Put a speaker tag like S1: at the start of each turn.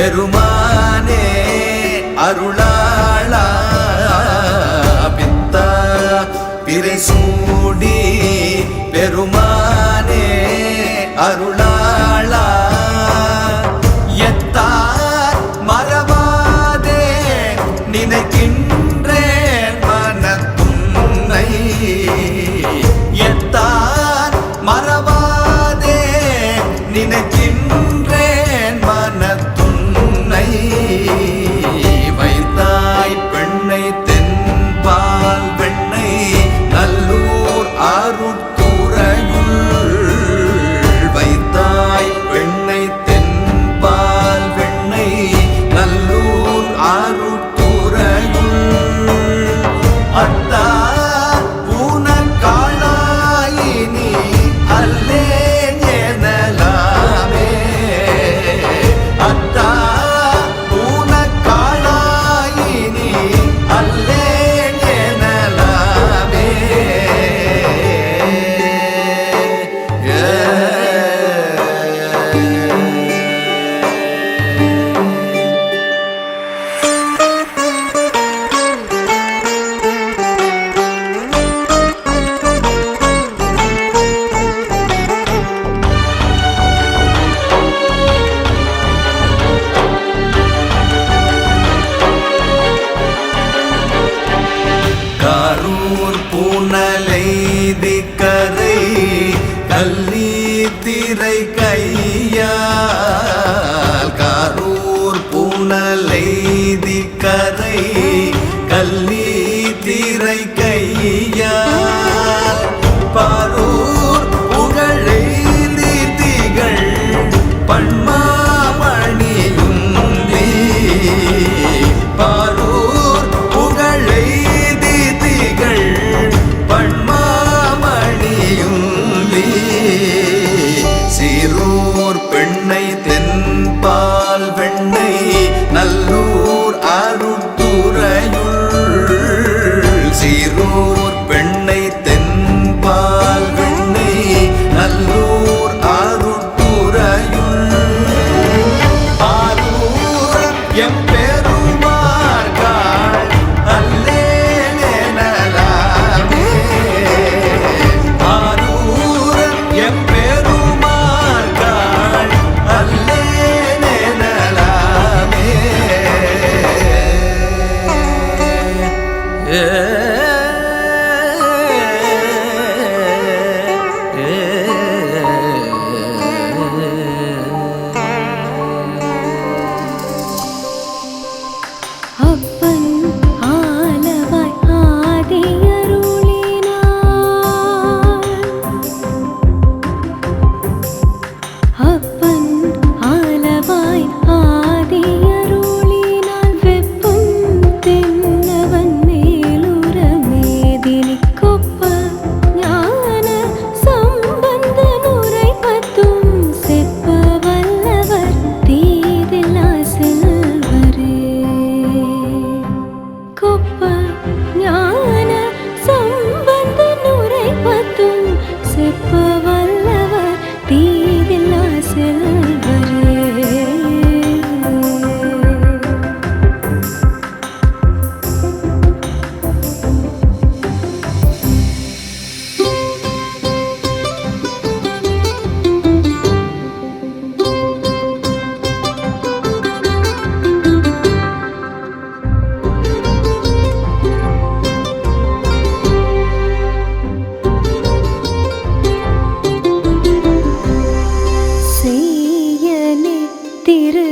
S1: Yeruman புனலைதி கரை கல்லி திரை கையா Yeah.
S2: será. திரு